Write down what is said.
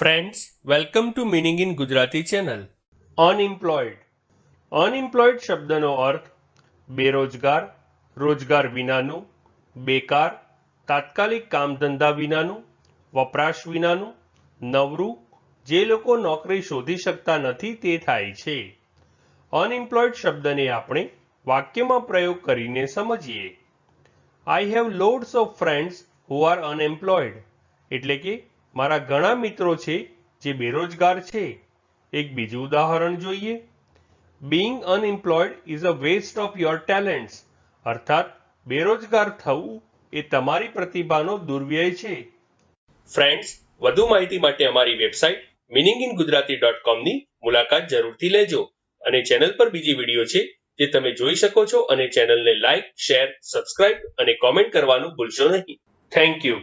Friends welcome to meaning in Gujarati channel unemployed unemployed શબ્દનો અર્થ બેરોજગાર રોજગાર વિનાનું બેકાર તાત્કાલિક કામ ધંધા વિનાનું વપરાશ વિનાનું નવરું જે લોકો નોકરી શોધી શકતા નથી તે થાય છે અનએમ્પ્લોયડ શબ્દને આપણે વાક્યમાં પ્રયોગ કરીને સમજીએ I have loads of friends who are unemployed એટલે કે મારા ઘણા મિત્રો છે જે બેરોજગાર છે. એક બીજું ઉદાહરણ જોઈએ. Being unemployed is a waste of your talents અર્થાત, બેરોજગાર થવું એ તમારી પ્રતિભાનો દુર્વ્યય છે. ફ્રેન્ડ્સ વધુ માહિતી માટે અમારી website meaning in Gujarati dot કોમની મુલાકાત જરૂરથી લેજો. અને ચેનલ પર બીજી વીડિયો છે જે તમે જોઈ શકો છો અને ચેનલને લાઇક, શેર, સબસ્ક્રાઇબ અને કોમેન્ટ કરવાનું ભૂલશો નહીં. Thank you